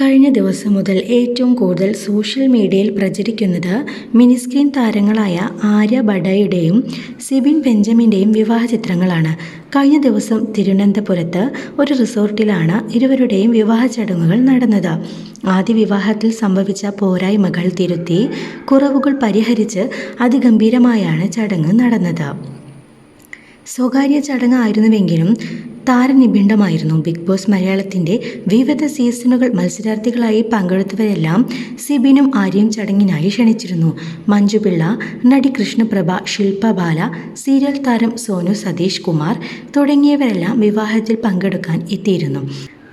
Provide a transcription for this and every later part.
കഴിഞ്ഞ ദിവസം മുതൽ ഏറ്റവും കൂടുതൽ സോഷ്യൽ മീഡിയയിൽ പ്രചരിക്കുന്നത് മിനിസ്ക്രീൻ താരങ്ങളായ ആര്യ ബഡയുടെയും സിബിൻ ബെഞ്ചമിന്റെയും വിവാഹ ചിത്രങ്ങളാണ്. കഴിഞ്ഞ ദിവസം തിരുവനന്തപുരത്ത് ഒരു റിസോർട്ടിലാണ് ഇരുവരുടെയും വിവാഹ ചടങ്ങുകൾ നടന്നത്. ആദ്യ വിവാഹത്തിൽ സംഭവിച്ച പോരായ്മകൾ തിരുത്തി കുറവുകൾ പരിഹരിച്ച് അതിഗംഭീരമായാണ് ചടങ്ങ് നടന്നത്. സ്വകാര്യ ചടങ്ങായിരുന്നുവെങ്കിലും താരനിബിഡമായിരുന്നു ബിഗ് ബോസ് മലയാളത്തിന്റെ വിവിധ സീസണുകൾ മത്സരാർത്ഥികളായി പങ്കെടുത്തവരെല്ലാം സിബിനും ആര്യം ചടങ്ങിനായി ക്ഷണിച്ചിരുന്നു. മഞ്ജുപിള്ള നടി കൃഷ്ണപ്രഭ ശില്പ ബാല സീരിയൽ താരം സോനു സതീഷ് കുമാർ തുടങ്ങിയവരെല്ലാം വിവാഹത്തിൽ പങ്കെടുക്കാൻ എത്തിയിരുന്നു.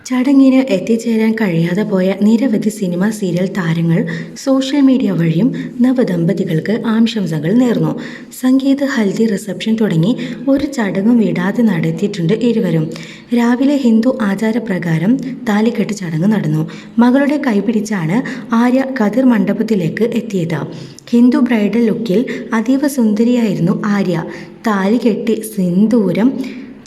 ചടങ്ങിന് എത്തിച്ചേരാൻ കഴിയാതെ പോയ നിരവധി സിനിമ സീരിയൽ താരങ്ങൾ സോഷ്യൽ മീഡിയ വഴിയും നവദമ്പതികൾക്ക് ആശംസകൾ നേർന്നു. സംഗീത ഹൽദി റിസപ്ഷൻ തുടങ്ങി ഒരു ചടങ്ങും വിടാതെ നടത്തിയിട്ടുണ്ട് ഇരുവരും. രാവിലെ ഹിന്ദു ആചാരപ്രകാരം താലിക്കെട്ട് ചടങ്ങ് നടന്നു. മകളുടെ കൈപിടിച്ചാണ് ആര്യ കതിർ മണ്ഡപത്തിലേക്ക് എത്തിയത്. ഹിന്ദു ബ്രൈഡൽ ലുക്കിൽ അതീവ സുന്ദരിയായിരുന്നു ആര്യ. താലി കെട്ടി സിന്ദൂരം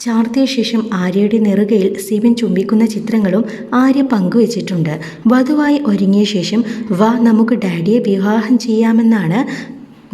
ചാർത്തിയ ശേഷം ആര്യയുടെ നെറുകയിൽ സിബിൻ ചുംബിക്കുന്ന ചിത്രങ്ങളും ആര്യ പങ്കുവച്ചിട്ടുണ്ട്. വധുവായി ഒരുങ്ങിയ ശേഷം വാ നമുക്ക് ഡാഡിയെ വിവാഹം ചെയ്യാമെന്നാണ്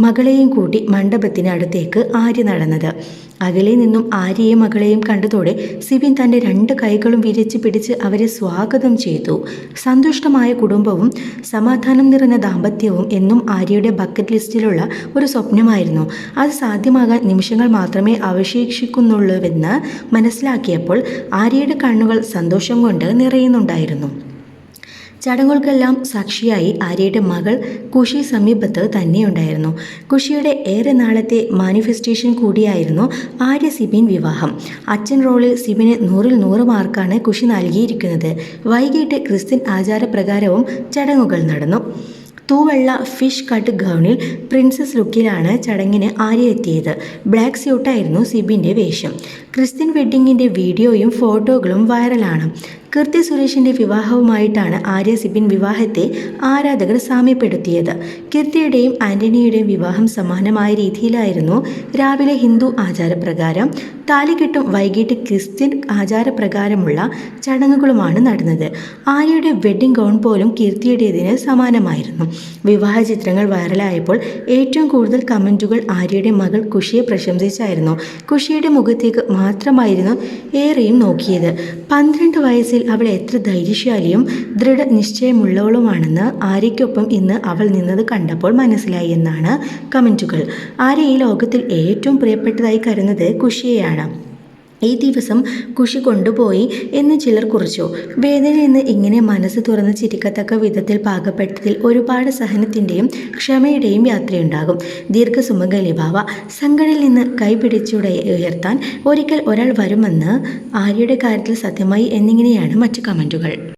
മകളെയും കൂട്ടി മണ്ഡപത്തിനടുത്തേക്ക് ആര്യ നടന്നത്. അകലെ നിന്നും ആര്യയെ മകളെയും കണ്ടതോടെ സിബിൻ തന്റെ രണ്ട് കൈകളും വിരിച്ച് പിടിച്ച് അവരെ സ്വാഗതം ചെയ്തു. സന്തുഷ്ടമായ കുടുംബവും സമാധാനം നിറഞ്ഞ ദാമ്പത്യവും എന്നും ആര്യയുടെ ബക്കറ്റ് ലിസ്റ്റിലുള്ള ഒരു സ്വപ്നമായിരുന്നു. അത് സാധ്യമാകാൻ നിമിഷങ്ങൾ മാത്രമേ അവശേഷിക്കുന്നുള്ളൂവെന്ന് മനസ്സിലാക്കിയപ്പോൾ ആര്യയുടെ കണ്ണുകൾ സന്തോഷം കൊണ്ട് നിറയുന്നുണ്ടായിരുന്നു. ചടങ്ങുകൾക്കെല്ലാം സാക്ഷിയായി ആര്യയുടെ മകൾ കുഷി സമീപത്ത് തന്നെയുണ്ടായിരുന്നു. കുഷിയുടെ ഏറെ നാളത്തെ മാനിഫെസ്റ്റേഷൻ കൂടിയായിരുന്നു ആര്യ സിബിൻ വിവാഹം. അച്ഛൻ റോളിൽ സിബിന് നൂറിൽ നൂറ് മാർക്കാണ് കുഷി നൽകിയിരിക്കുന്നത്. വൈകിട്ട് ക്രിസ്ത്യൻ ആചാരപ്രകാരവും ചടങ്ങുകൾ നടന്നു. തൂവെള്ള ഫിഷ് കട്ട് ഗൗണിൽ പ്രിൻസസ് ലുക്കിലാണ് ചടങ്ങിന് ആര്യ എത്തിയത്. ബ്ലാക്ക് സ്യൂട്ടായിരുന്നു സിബിന്റെ വേഷം. ക്രിസ്ത്യൻ വെഡ്ഡിങ്ങിന്റെ വീഡിയോയും ഫോട്ടോകളും വൈറലാണ്. കീർത്തി സുരേഷിന്റെ വിവാഹവുമായിട്ടാണ് ആര്യ സിബിൻ വിവാഹത്തെ ആരാധകർ സാമ്യപ്പെടുത്തിയത്. കീർത്തിയുടെയും ആന്റണിയുടെയും വിവാഹം സമാനമായ രീതിയിലായിരുന്നു രാവിലെ ഹിന്ദു ആചാരപ്രകാരം താലികെട്ടും വൈകിട്ട് ക്രിസ്ത്യൻ ആചാരപ്രകാരമുള്ള ചടങ്ങുകളുമാണ് നടന്നത്. ആര്യയുടെ വെഡ്ഡിംഗ് ഗൗൺ പോലും കീർത്തിയുടേതിന് സമാനമായിരുന്നു. വിവാഹ ചിത്രങ്ങൾ വൈറലായപ്പോൾ ഏറ്റവും കൂടുതൽ കമന്റുകൾ ആര്യയുടെ മകൾ കുഷിയെ പ്രശംസിച്ചായിരുന്നു. കുഷിയുടെ മുഖത്തേക്ക് മാത്രമായിരുന്നു ഏറെയും നോക്കിയത്. പന്ത്രണ്ട് വയസ്സിൽ അവൾ എത്ര ധൈര്യശാലിയും ദൃഢനിശ്ചയമുള്ളവളുമാണെന്ന് ആര്യയ്ക്കൊപ്പം ഇന്ന് അവൾ നിന്നത് കണ്ടപ്പോൾ മനസ്സിലായി എന്നാണ് കമന്റുകൾ ആര്യ ഈ ലോകത്തിൽ ഏറ്റവും പ്രിയപ്പെട്ടതായി കരുതുന്നത് കുഷിയെയാണ്. ഈ ദിവസം കുഷി കൊണ്ടുപോയി എന്ന് ചിലർ കുറിച്ചു. വേദനയിൽ നിന്ന് ഇങ്ങനെ മനസ്സ് തുറന്ന് ചിരിക്കത്തക്ക വിധത്തിൽ പാകപ്പെട്ടതിൽ ഒരുപാട് സഹനത്തിന്റെയും ക്ഷമയുടെയും യാത്രയുണ്ടാകും. ദീർഘസുമംഗലിഭാവ സംഘടനയിൽ നിന്ന് കൈപിടിച്ചുടെ ഉയർത്താൻ ഒരിക്കൽ ഒരാൾ വരുമെന്ന് ആര്യയുടെ കാര്യത്തിൽ സത്യമായി എന്നിങ്ങനെയാണ് മറ്റു കമന്റുകൾ